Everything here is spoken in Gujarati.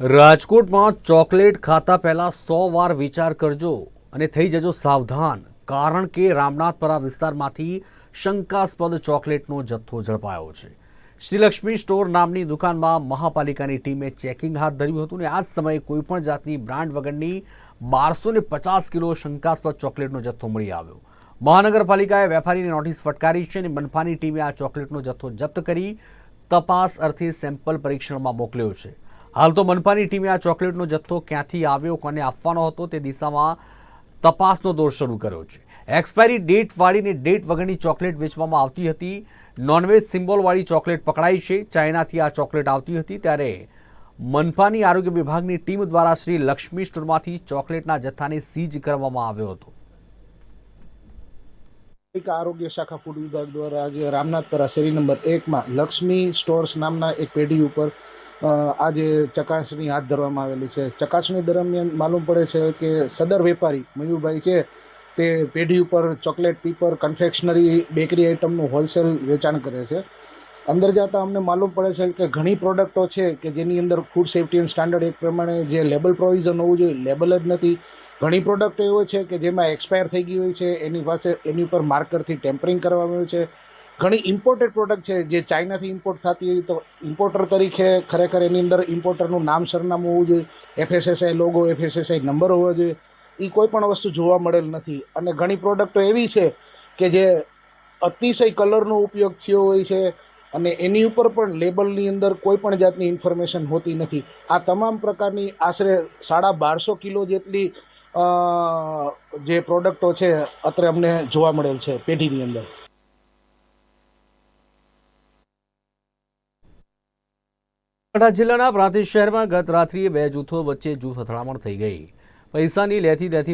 રાજકોટમાં ચોકલેટ ખાતા પહેલા સો વાર વિચાર કરજો અને થઈ જજો સાવધાન, કારણ કે રામનાથપરા વિસ્તારમાંથી શંકાસ્પદ ચોકલેટનો જથ્થો ઝડપાયો છે. શ્રીલક્ષ્મી સ્ટોર નામની દુકાનમાં મહાપાલિકાની ટીમે ચેકિંગ હાથ ધર્યું હતું અને આ જ સમયે કોઈપણ જાતની બ્રાન્ડ વગરની બારસો ને પચાસ કિલો શંકાસ્પદ ચોકલેટનો જથ્થો મળી આવ્યો. મહાનગરપાલિકાએ વેપારીને નોટિસ ફટકારી છે અને મનપાની ટીમે આ ચોકલેટનો જથ્થો જપ્ત કરી તપાસ અર્થે સેમ્પલ પરીક્ષણમાં મોકલ્યો છે. હાલ તો મનપાની ટીમે આ ચોકલેટનો જથ્થો ક્યાંથી આવ્યો, કોને આપવાનો હતો તે દિશામાં તપાસનો દોર શરૂ કર્યો છે. એક્સપાયરી ડેટ વાળીને ડેટ વગરની ચોકલેટ વેચવામાં આવતી હતી. નોનવેજ સિમ્બોલવાળી ચોકલેટ પકડાઈ છે. ચાઇનાથી આ ચોકલેટ આવતી હતી ત્યારે મનપાની આરોગ્ય વિભાગની ટીમ દ્વારા શ્રી લક્ષ્મી સ્ટોરમાંથી ચોકલેટના જથ્થાને સીઝ કરવામાં આવ્યો હતો. એક આરોગ્ય શાખા ફૂડ વિભાગ દ્વારા આજે રામનાથપરા શેરી નંબર એકમાં લક્ષ્મી સ્ટોર્સ નામના એક પેઢી ઉપર આજે ચકાસણી હાથ ધરવામાં આવેલી છે. ચકાસણી દરમિયાન માલુમ પડે છે કે સદર વેપારી મયુભાઈ છે, તે પેઢી ઉપર ચોકલેટ પીપર કન્ફેક્શનરી બેકરી આઇટમનું હોલસેલ વેચાણ કરે છે. અંદર જતાં અમને માલુમ પડે છે કે ઘણી પ્રોડક્ટો છે કે જેની અંદર ફૂડ સેફ્ટી એન્ડ સ્ટાન્ડર્ડ એક પ્રમાણે જે લેબલ પ્રોવિઝન હોવું જોઈએ લેબલ જ નથી. ઘણી પ્રોડક્ટો એવો છે કે જેમાં એક્સપાયર થઈ ગઈ હોય છે, એની પાસે, એની ઉપર માર્કરથી ટેમ્પરિંગ કરવામાં આવ્યું છે. ઘણી ઇમ્પોર્ટેડ પ્રોડક્ટ છે, જે ચાઇનાથી ઇમ્પોર્ટ થતી હોય તો ઇમ્પોર્ટર તરીકે ખરેખર એની અંદર ઇમ્પોર્ટરનું નામ સરનામું હોવું જોઈએ એફએસએસઆઈ લોગો એફએસએસઆઈ નંબર હોવો જોઈએ એ કોઈ પણ વસ્તુ જોવા મળેલ નથી. અને ઘણી પ્રોડક્ટો એવી છે કે જે અતિશય કલરનો ઉપયોગ થયો હોય છે અને એની ઉપર પણ લેબલની અંદર કોઈ પણ જાતની ઇન્ફોર્મેશન હોતી નથી. આ તમામ પ્રકારની આશરે સાડા બારસો કિલો જેટલી જે પ્રોડક્ટો છે, અત્રે અમને જોવા મળેલ છે પેઢીની અંદર. બનાસકાંઠા જિલ્લાના પ્રાંતિજ શહેરમાં ગત રાત્રિએ બે જૂથો વચ્ચે જૂથ અથડામણ થઈ ગઈ. પૈસાની લેતી દેતી